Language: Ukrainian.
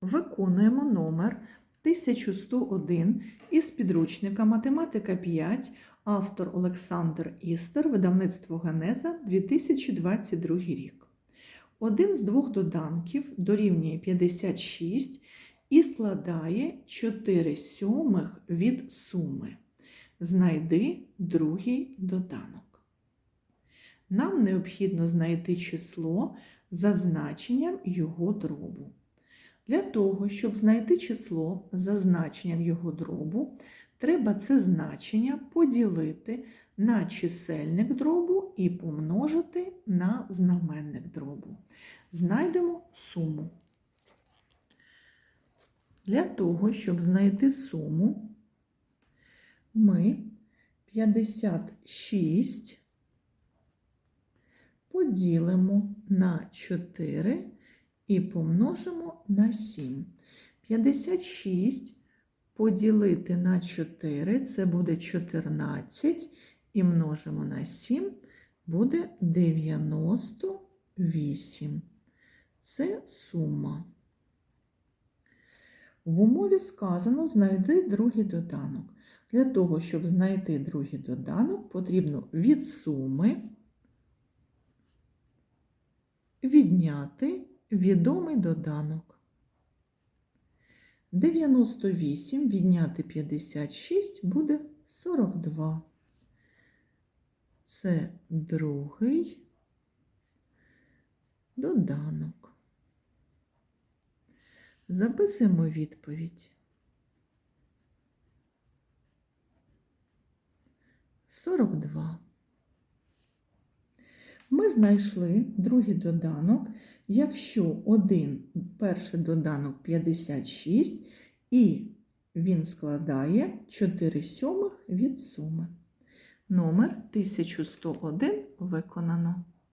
Виконуємо номер 1101 із підручника Математика 5, автор Олександр Істер, видавництво Генеза 2022 рік. Один з двох доданків дорівнює 56 і складає 4 сьомих від суми. Знайди другий доданок. Нам необхідно знайти число за значенням його дробу. Для того, щоб знайти число за значенням його дробу, треба це значення поділити на чисельник дробу і помножити на знаменник дробу. Знайдемо суму. Для того, щоб знайти суму, ми 56 поділимо на 4 і помножимо на 7. 56 поділити на 4 це буде 14 і множимо на 7 буде 98. Це сума. В умові сказано знайди другий доданок. Для того, щоб знайти другий доданок, потрібно від суми відняти відомий доданок. 98 відняти 56 буде 42. Це другий доданок. Записуємо відповідь. 42. Ми знайшли другий доданок, якщо один перший доданок 56, і він складає 4 сьомих від суми. Номер 1101 виконано.